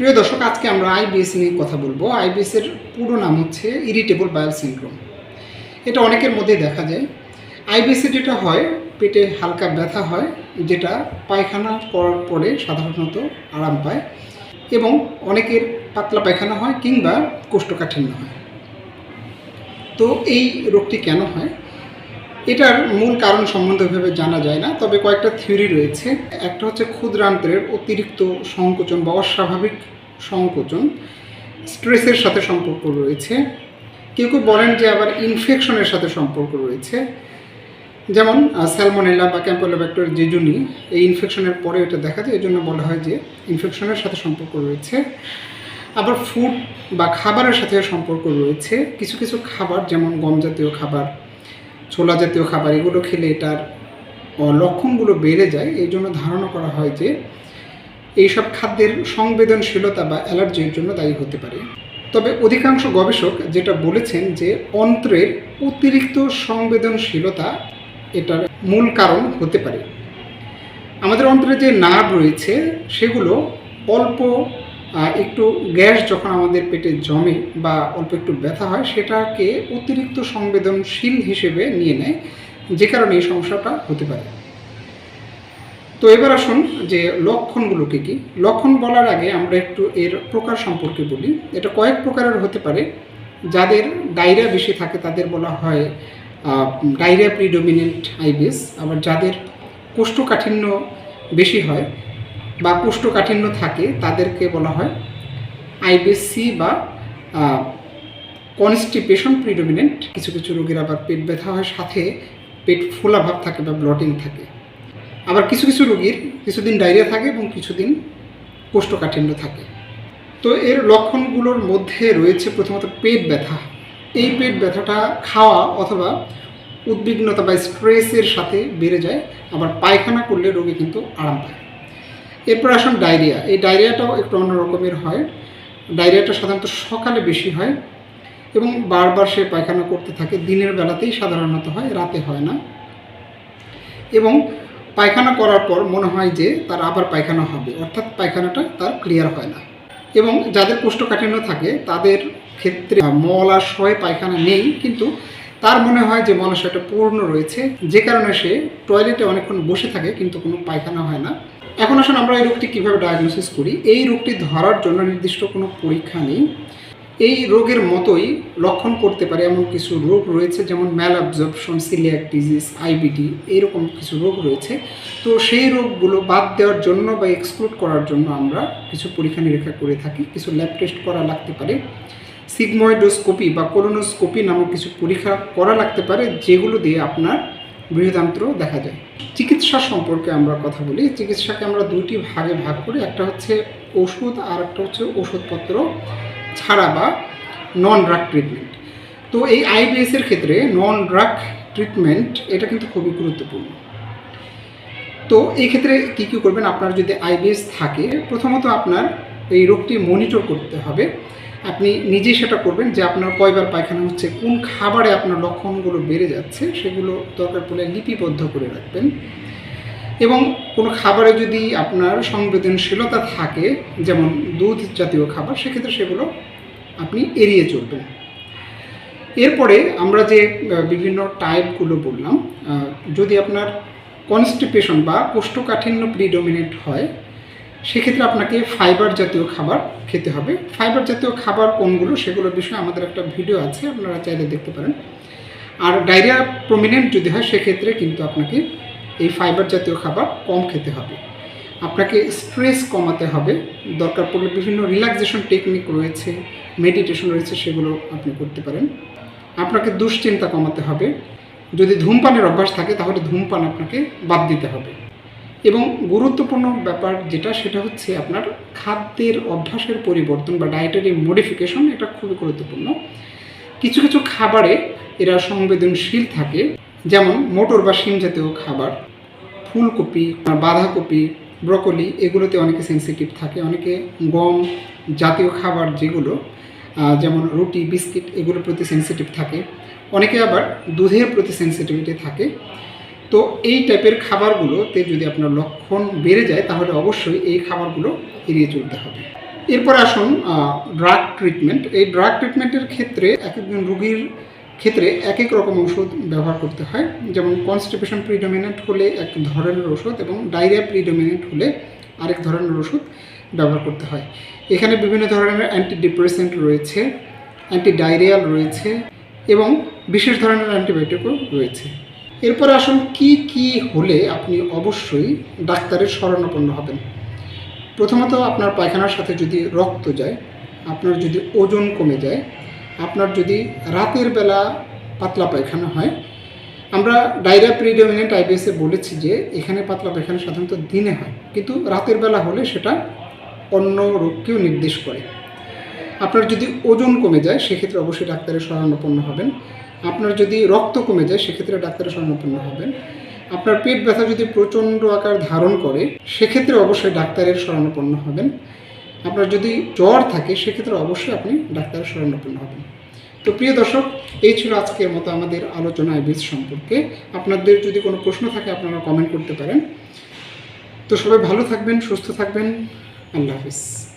প্রিয় দর্শক, আজকে আমরা আইবিএস নিয়ে কথা বলব। আইবিএস এর পুরো নাম হচ্ছে ইরিটেবল বায়োল সিনড্রোম এটা অনেকের মধ্যে দেখা যায়। আইবিএস যেটা হয়, পেটে হালকা ব্যথা হয়, যেটা পায়খানা করার পরে সাধারণত আরাম পায় এবং অনেকের পাতলা পায়খানা হয় কিংবা কোষ্ঠকাঠিন্য হয়। তো এই রোগটি কেন হয়? এটার মূল কারণ সম্বন্ধেভাবে জানা যায় না, তবে কয়েকটা থিওরি রয়েছে। একটা হচ্ছে ক্ষুদ্রান্ত্রের অতিরিক্ত সংকোচন বা অস্বাভাবিক সংকোচন, স্ট্রেসের সাথে সম্পর্ক রয়েছে। কেউ কেউ বলেন যে আবার ইনফেকশনের সাথে সম্পর্ক রয়েছে। যেমন স্যালমোনেলা বা ক্যাম্পোলোব্যাক্টর জেজুনি এই ইনফেকশনের পরে এটা দেখা যায় এই জন্য বলা হয় যে ইনফেকশনের সাথে সম্পর্ক রয়েছে। আবার ফুড বা খাবারের সাথে সম্পর্ক রয়েছে। কিছু কিছু খাবার, যেমন গম জাতীয় খাবার ছোলা জাতীয় খাবার, এগুলো খেলে এটার লক্ষণগুলো বেড়ে যায়। এই জন্য ধারণা করা হয় যে, এইসব খাদ্যের সংবেদনশীলতা বা অ্যালার্জির জন্য দায়ী হতে পারে। তবে অধিকাংশ গবেষক যেটা বলেছেন যে, অন্ত্রের অতিরিক্ত সংবেদনশীলতা এটার মূল কারণ হতে পারে। আমাদের অন্ত্রে যে নার্ভ রয়েছে, সেগুলো অল্প একটু গ্যাস যখন আমাদের পেটে জমে বা অল্প একটু ব্যথা হয়, সেটাকে অতিরিক্ত সংবেদনশীল হিসেবে নিয়ে নেয়, যে কারণে এই সমস্যাটা হতে পারে। তো এবার আসুন যে লক্ষণগুলো কী কী। লক্ষণ বলার আগে আমরা একটু এর প্রকার সম্পর্কে বলি। এটা কয়েক প্রকারের হতে পারে। যাদের ডায়রিয়া বেশি থাকে, তাদের বলা হয় ডায়রিয়া প্রিডোমিনেন্ট আইবিএস। আবার যাদের কোষ্ঠকাঠিন্য বেশি হয় বা কোষ্ঠকাঠিন্য থাকে, তাদেরকে বলা হয় আইবিএসসি বা কনস্টিপেশন প্রিডোমিনেন্ট কিছু কিছু রোগীর আবার পেট ব্যথা হয় সাথে, পেট ফোলা ভাব থাকে বা ব্লটিং থাকে। আবার কিছু কিছু রোগীর কিছুদিন ডায়রিয়া থাকে এবং কিছুদিন কোষ্ঠকাঠিন্য থাকে। তো এর লক্ষণগুলোর মধ্যে রয়েছে প্রথমত পেট ব্যথা। এই পেট ব্যথাটা খাওয়া অথবা উদ্বিগ্নতা বা স্ট্রেসের সাথে বেড়ে যায়। আবার পায়খানা করলে রোগী কিন্তু আরাম পায়। এরপর আসুন ডায়রিয়া। এই ডায়রিয়াটাও একটু অন্য রকমের হয়। ডায়রিয়াটা সাধারণত সকালে বেশি হয় এবং বারবার সে পায়খানা করতে থাকে। দিনের বেলাতেই সাধারণত হয়, রাতে হয় না। এবং পায়খানা করার পর মনে হয় যে তার আবার পায়খানা হবে। অর্থাৎ পায়খানাটা তার ক্লিয়ার হয় না। এবং যাদের কোষ্ঠকাঠিন্য থাকে, তাদের ক্ষেত্রে মলাশয় পায়খানা নেই, কিন্তু তার মনে হয় যে মলাশয়টা পূর্ণ রয়েছে। যে কারণে সে টয়লেটে অনেকক্ষণ বসে থাকে, কিন্তু কোনো পায়খানা হয় না। এখন আসুন আমরা এই রোগটি কীভাবে ডায়াগনোসিস করি? এই রোগটি ধরার জন্য নির্দিষ্ট কোনো পরীক্ষা নেই। এই রোগের মতোই লক্ষণ করতে পারে এমন কিছু রোগ রয়েছে, যেমন malabsorption coeliac disease IBD এইরকম কিছু রোগ রয়েছে। তো সেই রোগগুলো বাদ দেওয়ার জন্য বা এক্সক্লুড করার জন্য আমরা কিছু পরীক্ষা নিরীক্ষা করে থাকি। কিছু ল্যাব টেস্ট করা লাগতে পারে। সিগময়েডোস্কোপি বা কোলোনোস্কোপি নামক কিছু পরীক্ষা করা লাগতে পারে, যেগুলো দিয়ে আপনার বৃহদান্ত্র দেখা যায়। চিকিৎসা সম্পর্কে আমরা কথা বলি। চিকিৎসাকে আমরা দুইটি ভাগে ভাগ করি। একটা হচ্ছে ওষুধ আর একটা হচ্ছে ওষুধপত্র ছাড়া বা নন ড্রাগ ট্রিটমেন্ট তো এই আইবিএস এর ক্ষেত্রে নন ড্রাগ ট্রিটমেন্ট এটা কিন্তু খুবই গুরুত্বপূর্ণ। তো এই ক্ষেত্রে কী কী করবেন? আপনার যদি আইবিএস থাকে, প্রথমত আপনার এই রোগটি মনিটর করতে হবে। আপনি নিজেই সেটা করবেন যে আপনার কয়বার পায়খানা হচ্ছে, কোন খাবারে আপনার লক্ষণগুলো বেড়ে যাচ্ছে সেগুলো দরকার পড়লে লিপিবদ্ধ করে রাখবেন। এবং কোনো খাবারে যদি আপনার সংবেদনশীলতা থাকে, যেমন দুধ জাতীয় খাবার, সেক্ষেত্রে সেগুলো আপনি এড়িয়ে চলবেন। এরপরে আমরা যে বিভিন্ন টাইপগুলো বললাম যদি আপনার কনস্টিপেশন বা কোষ্ঠকাঠিন্য প্রিডোমিনেট হয় সেক্ষেত্রে আপনাকে ফাইবার জাতীয় খাবার খেতে হবে। ফাইবার জাতীয় খাবার কোনগুলো সেগুলোর বিষয়ে আমাদের একটা ভিডিও আছে, আপনারা চাইলে দেখতে পারেন। আর ডায়রিয়া প্রমিনেন্ট যদি হয়, সেক্ষেত্রে কিন্তু আপনাকে এই ফাইবার জাতীয় খাবার কম খেতে হবে। আপনাকে স্ট্রেস কমাতে হবে। দরকার পড়লে বিভিন্ন রিল্যাক্সেশন টেকনিক রয়েছে মেডিটেশন রয়েছে, সেগুলো আপনি করতে পারেন। আপনাকে দুশ্চিন্তা কমাতে হবে। যদি ধূমপানের অভ্যাস থাকে, তাহলে ধূমপান আপনাকে বাদ দিতে হবে। এবং গুরুত্বপূর্ণ ব্যাপার যেটা, সেটা হচ্ছে আপনার খাদ্যের অভ্যাসের পরিবর্তন বা ডায়েটারি মডিফিকেশন এটা খুবই গুরুত্বপূর্ণ। কিছু কিছু খাবারে এরা সংবেদনশীল থাকে, যেমন মোটর বা শিম জাতীয় খাবার, ফুলকপি, বাঁধাকপি, ব্রকলি, এগুলোতে অনেকে সেন্সিটিভ থাকে, অনেকে গম জাতীয় খাবার যেগুলো যেমন রুটি, বিস্কিট, এগুলোর প্রতি সেন্সিটিভ থাকে। অনেকে আবার দুধের প্রতি সেন্সিটিভিটি থাকে। তো এই টাইপের খাবারগুলোতে যদি আপনার লক্ষণ বেড়ে যায়, তাহলে অবশ্যই এই খাবারগুলো এড়িয়ে চলতে হবে। এরপর আসুন ড্রাগ ট্রিটমেন্ট এই ড্রাগ ট্রিটমেন্টের ক্ষেত্রে এক একজন রুগীর ক্ষেত্রে এক এক রকম ওষুধ ব্যবহার করতে হয়। যেমন কনস্টিপেশন প্রিডোমিনেন্ট হলে এক ধরনের ওষুধ এবং ডায়রিয়া প্রিডোমিনেন্ট হলে আরেক ধরনের ওষুধ ব্যবহার করতে হয়। এখানে বিভিন্ন ধরনের অ্যান্টি ডিপ্রেসেন্ট রয়েছে অ্যান্টি ডায়রিয়াল রয়েছে এবং বিশেষ ধরনের অ্যান্টিবায়োটিকও রয়েছে। এরপর আসুন, কি কি হলে আপনি অবশ্যই ডাক্তারের শরণাপন্ন হবেন? প্রথমত আপনার পায়খানার সাথে যদি রক্ত যায়, আপনার যদি ওজন কমে যায়, আপনার যদি রাতের বেলা পাতলা পায়খানা হয়, আমরা ডায়রিয়া প্রিডোমিনেন্ট আইবিএসে বলেছি যে, এখানে পাতলা পায়খানা সাধারণত দিনে হয়, কিন্তু রাতের বেলা হলে সেটা অন্য রোগকেও নির্দেশ করে। আপনার যদি ওজন কমে যায়, সেক্ষেত্রে অবশ্যই ডাক্তারের শরণাপন্ন হবেন। আপনার যদি রক্ত কমে যায়, সেক্ষেত্রে ডাক্তারের শরণাপন্ন হবেন। আপনার পেট ব্যথা যদি প্রচণ্ড আকার ধারণ করে, সেক্ষেত্রে অবশ্যই ডাক্তারের শরণাপন্ন হবেন। আপনার যদি জ্বর থাকে, সেক্ষেত্রে অবশ্যই আপনি ডাক্তারের শরণাপন্ন হবেন। তো প্রিয় দর্শক, এই ছিল আজকের মতো আমাদের আলোচনা আইবিএস সম্পর্কে। আপনাদের যদি কোনো প্রশ্ন থাকে, আপনারা কমেন্ট করতে পারেন। তো সবাই ভালো থাকবেন, সুস্থ থাকবেন। আল্লাহ হাফিজ।